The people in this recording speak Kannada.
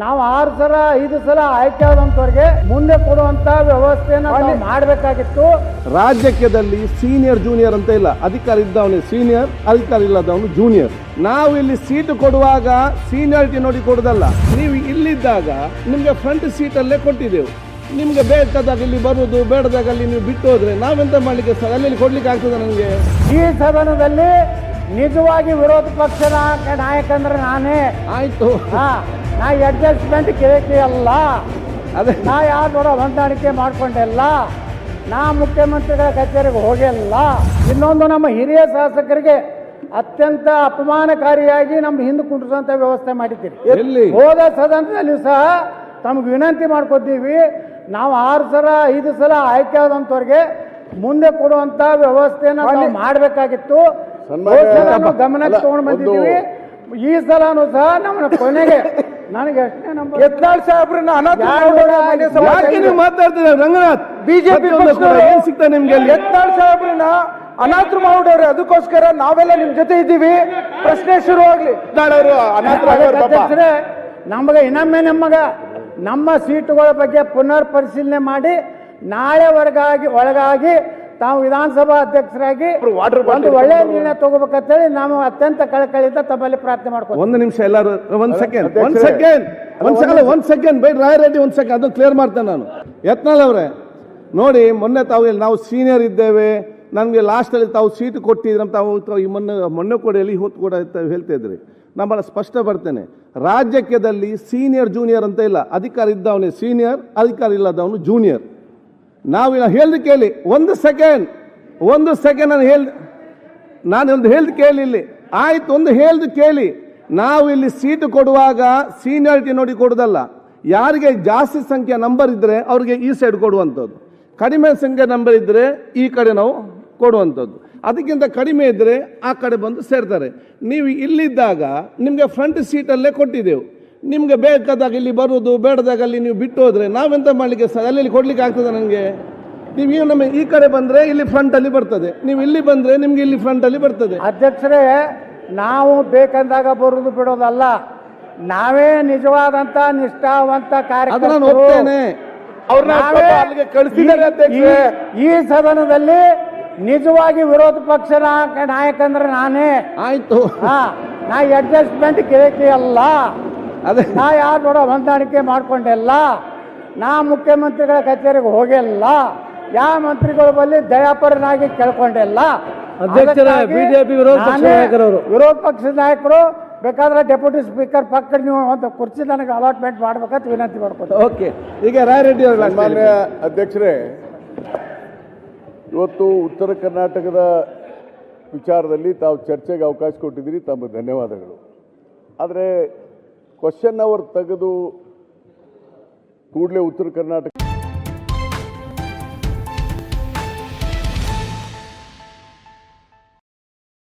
ನಾವು ಆರು ಸಲ ಐದು ಸಲ ಆಯ್ಕೆ ಆದಂತವ್ರಿಗೆ ಮುಂದೆ ಕೊಡುವಂತ ವ್ಯವಸ್ಥೆಯನ್ನು ಮಾಡಬೇಕಾಗಿತ್ತು. ರಾಜಕೀಯದಲ್ಲಿ ಸೀನಿಯರ್ ಜೂನಿಯರ್ ಅಂತ ಇಲ್ಲ. ಅಧಿಕಾರ ಇದ್ದವನು ಸೀನಿಯರ್ ಅಧಿಕಾರ ಇಲ್ಲದವನು ಜೂನಿಯರ್ ನಾವು ಇಲ್ಲಿ ಸೀಟ್ ಕೊಡುವಾಗ ಸೀನಿಯಾರಿಟಿ ನೋಡಿ ಕೊಡೋದಲ್ಲ. ನೀವು ಇಲ್ಲಿದ್ದಾಗ ನಿಮಗೆ ಫ್ರಂಟ್ ಸೀಟಲ್ಲೇ ಕೊಟ್ಟಿದ್ದೆವು. ನಿಮಗೆ ಬೇಕಾದಾಗ ಇಲ್ಲಿ ಬರುವುದು ಬೇಡದಾಗ ಅಲ್ಲಿ ನೀವು ಬಿಟ್ಟು ಹೋದ್ರೆ ನಾವೆಂತ ಮಾಡ್ಲಿಕ್ಕೆ ಸರ್ ಅಲ್ಲಿ ಕೊಡ್ಲಿಕ್ಕೆ ಆಗ್ತದೆ ನನಗೆ ಈ ಸದನದಲ್ಲಿ ನಿಜವಾಗಿ ವಿರೋಧ ಪಕ್ಷದ ನಾಯಕಂದ್ರೆ ನಾನೇ. ಆಯ್ತು. ಹಾ. ನಾ ಅಡ್ಜಸ್ಟ್ಮೆಂಟ್ ಕೇಳಿಕೆ ಅಲ್ಲ. ಅದು. ನಾ ಯಾರ ಹೊಂದಾಣಿಕೆ ಮಾಡಿಕೊಂಡಿಲ್ಲ ನಾ ಮುಖ್ಯಮಂತ್ರಿಗಳ ಕಚೇರಿಗೆ ಹೋಗಿಲ್ಲ ಇನ್ನೊಂದು ನಮ್ಮ ಹಿರಿಯ ಶಾಸಕರಿಗೆ ಅತ್ಯಂತ ಅಪಮಾನಕಾರಿಯಾಗಿ ನಮ್ಮ ಹಿಂದೆ ಕುಂಡ್ರಿಸುವಂತ ವ್ಯವಸ್ಥೆ ಮಾಡಿದ್ದೀರಿ. ಎಲ್ಲಿ? ಹೋದ ಸದನದಲ್ಲಿ ಸಹ ತಮಗೆ ವಿನಂತಿ ಮಾಡ್ಕೊತೀವಿ ನಾವು ಆರು ಸಲ ಐದು ಸಲ ಆಯ್ಕೆ ಆದಂಥವ್ರಿಗೆ ಮುಂದೆ ಕೊಡುವಂತ ವ್ಯವಸ್ಥೆಯನ್ನು ನಾವು ಮಾಡಬೇಕಾಗಿತ್ತು. ಗಮನಕ್ಕೆ ತಗೊಂಡು ಬಂದಿದ್ದೀವಿ. ಈ ಸಲನೂ ಸಹ ನಮ್ಮ ಕೊನೆಗೆ ನನಗೆ ಅಷ್ಟೇ ನಂಬರ್ ಯತ್ನಾಳ್ ಸಾಹೇಬ್ರನ್ನ ಅನಾಥ ಯಾಕೆ ನೀವು ಮಾತಾಡ್ತೀರಾ ರಂಗನಾಥ್ ಬಿಜೆಪಿ ಏನ್ ಸಿಗ್ತದೆ ನಿಮ್ಗೆ ಯತ್ನಾಳ್ ಸಾಹೇಬ್ರನ್ನ ಅನಾಥರು ಮಾಡ್ಬಿಟ್ಟವ್ರೆ ಅದಕ್ಕೋಸ್ಕರ ನಾವೆಲ್ಲ ನಿಮ್ ಜೊತೆ ಇದ್ದೀವಿ. ಪ್ರಶ್ನೆ ಶುರು ಆಗ್ಲಿ. ಅವರು ಅಧ್ಯಕ್ಷರೇ ನಮಗೆ ಇನ್ನೊಮ್ಮೆ ನಮ್ಮಗ ನಮ್ಮ ಸೀಟುಗಳ ಬಗ್ಗೆ ಪುನರ್ ಪರಿಶೀಲನೆ ಮಾಡಿ ನಾಳೆ ಒಳಗಾಗಿ ಒಳಗಾಗಿ ತಾವು ವಿಧಾನಸಭಾ ಅಧ್ಯಕ್ಷರಾಗಿ ಒಂದು ಒಳ್ಳೆಯ ನಿರ್ಣಯ ತಗೋಬೇಕಂತೇಳಿ ನಾವು ಅತ್ಯಂತ ಕಳಕಳಿಯಿಂದ ತಮ್ಮಲ್ಲಿ ಪ್ರಾರ್ಥನೆ ಮಾಡ್ಕೊಂಡು ಒಂದು ನಿಮಿಷ ಎಲ್ಲರೂ ಒಂದ್ ಸೆಕೆಂಡ್ ಒಂದ್ ಸೆಕೆಂಡ್ ಒಂದ್ ಸೆಕೆಂಡ್ ಒಂದ್ ಸೆಕೆಂಡ್ ಬೈ ರಾಯ್ ರೆಡ್ಡಿ ಒಂದ್ ಸೆಕೆಂಡ್ ಅದು ಕ್ಲಿಯರ್ ಮಾಡ್ತೇನೆ ನಾನು. ಯತ್ನಾಳ್ ಅವರೇ ನೋಡಿ ಮೊನ್ನೆ ತಾವು ಇಲ್ಲಿ ನಾವು ಸೀನಿಯರ್ ಇದ್ದೇವೆ ನಮಗೆ ಲಾಸ್ಟಲ್ಲಿ ತಾವು ಸೀಟ್ ಕೊಟ್ಟಿದ್ರೆ ತಾವು ತಾವು ಈ ಮೊನ್ನೆ ಮೊನ್ನೆ ಕೂಡ ಎಲ್ಲಿ ಹೊತ್ತು ಕೂಡ ಹೇಳ್ತಾ ಇದ್ರಿ. ನಾನು ಭಾಳ ಸ್ಪಷ್ಟ ಬರ್ತೇನೆ. ರಾಜ್ಯಕ್ಕೆದಲ್ಲಿ ಸೀನಿಯರ್ ಜೂನಿಯರ್ ಅಂತ ಇಲ್ಲ. ಅಧಿಕಾರ ಇದ್ದವನೇ ಸೀನಿಯರ್ ಅಧಿಕಾರ ಇಲ್ಲದವನು ಜೂನಿಯರ್ ನಾವು ಹೇಳ್ದು ಕೇಳಿ, ಒಂದು ಸೆಕೆಂಡ್ ಒಂದು ಸೆಕೆಂಡ್ ನಾನು ಹೇಳ್ ನಾನು ಒಂದು ಹೇಳ್ದು ಕೇಳಿ ಇಲ್ಲಿ. ಆಯ್ತು, ಒಂದು ಹೇಳ್ದು ಕೇಳಿ. ನಾವು ಇಲ್ಲಿ ಸೀಟು ಕೊಡುವಾಗ ಸೀನಿಯಾರಿಟಿ ನೋಡಿ ಕೊಡೋದಲ್ಲ. ಯಾರಿಗೆ ಜಾಸ್ತಿ ಸಂಖ್ಯೆ ನಂಬರ್ ಇದ್ದರೆ ಅವ್ರಿಗೆ ಈ ಸೈಡ್ ಕೊಡುವಂಥದ್ದು. ಕಡಿಮೆ ಸಂಖ್ಯೆ ನಂಬರ್ ಇದ್ದರೆ ಈ ಕಡೆ ನಾವು ಕೊಡುವಂಥದ್ದು. ಅದಕ್ಕಿಂತ ಕಡಿಮೆ ಇದ್ದರೆ ಆ ಕಡೆ ಬಂದು ಸೇರ್ತಾರೆ. ನೀವು ಇಲ್ಲಿದ್ದಾಗ ನಿಮಗೆ ಫ್ರಂಟ್ ಸೀಟಲ್ಲೇ ಕೊಟ್ಟಿದ್ದೆವು. ನಿಮಗೆ ಬೇಕಾದಾಗ ಇಲ್ಲಿ ಬರೋದು ಬೇಡದಾಗ ಅಲ್ಲಿ ನೀವು ಬಿಟ್ಟು ಹೋದರೆ ನಾವೆಂತ ಮಾಡಲಿಕ್ಕೆ ಸರ್ ಅಲ್ಲಿ ಕೊಡಲಿಕ್ಕೆ ಆಗ್ತದೆ ನನಗೆ? ನೀವು ಈಗ ನಮ್ಮ ಈ ಕಡೆ ಬಂದರೆ ಇಲ್ಲಿ ಫ್ರಂಟಲ್ಲಿ ಬರ್ತದೆ. ನೀವು ಇಲ್ಲಿ ಬಂದರೆ ನಿಮಗೆ ಇಲ್ಲಿ ಫ್ರಂಟಲ್ಲಿ ಬರ್ತದೆ. ಅಧ್ಯಕ್ಷರೇ ನಾವು ಬೇಕಂದಾಗ ಬರೋದು ಬಿಡೋದಲ್ಲ. ನಾವೇ ನಿಜವಾದಂತ ನಿಷ್ಠಾವಂತ ಕಾರ್ಯ ಈ- ಸದನದಲ್ಲಿ ನಿಜವಾಗಿ ವಿರೋಧ ಪಕ್ಷ ನಾಯಕ ಅಂದ್ರೆ ನಾನೇ. ಆಯ್ತು. ಹಾ ನಾ ಅಡ್ಜಸ್ಟ್ಮೆಂಟ್ ಕೇಳಿಕೆ ಅಲ್ಲ ಅದೇ. ನಾ ಯಾರು ನೋಡೋ ಹೊಂದಾಣಿಕೆ ಮಾಡಿಕೊಂಡೆಲ್ಲ ನಾ ಮುಖ್ಯಮಂತ್ರಿಗಳ ಕಚೇರಿಗೆ ಹೋಗಿಲ್ಲ ಯಾವ ಮಂತ್ರಿಗಳು ಬಳಿ ದಯಾಪರನಾಗಿ ಕೇಳ್ಕೊಂಡಿಲ್ಲ BJP ವಿರೋಧ ಪಕ್ಷದ ನಾಯಕರು ಬೇಕಾದ್ರೆ ಡೆಪ್ಯೂಟಿ ಸ್ಪೀಕರ್ ಪಕ್ಕ ನೀವು ಒಂದು ಕುರ್ಚಿ ನನಗೆ ಅಲಾಟ್ಮೆಂಟ್ ಮಾಡ್ಬೇಕಂತ ವಿನಂತಿ ಮಾಡ್ಕೊತೀನಿ. ಓಕೆ ಈಗ ರಾಯರೆಡ್ಡಿ ರೆಡ್ಡಿ ಮಾನ್ಯ ಅಧ್ಯಕ್ಷರೇ ಇವತ್ತು ಉತ್ತರ ಕರ್ನಾಟಕದ ವಿಚಾರದಲ್ಲಿ ತಾವು ಚರ್ಚೆಗೆ ಅವಕಾಶ ಕೊಟ್ಟಿದ್ದೀರಿ ತಮ್ಮ ಧನ್ಯವಾದಗಳು. ಆದರೆ ಕ್ವಶನ್ ಅವರ್ ತೆಗೆದು ಕೂಡಲೇ ಉತ್ತರ ಕರ್ನಾಟಕ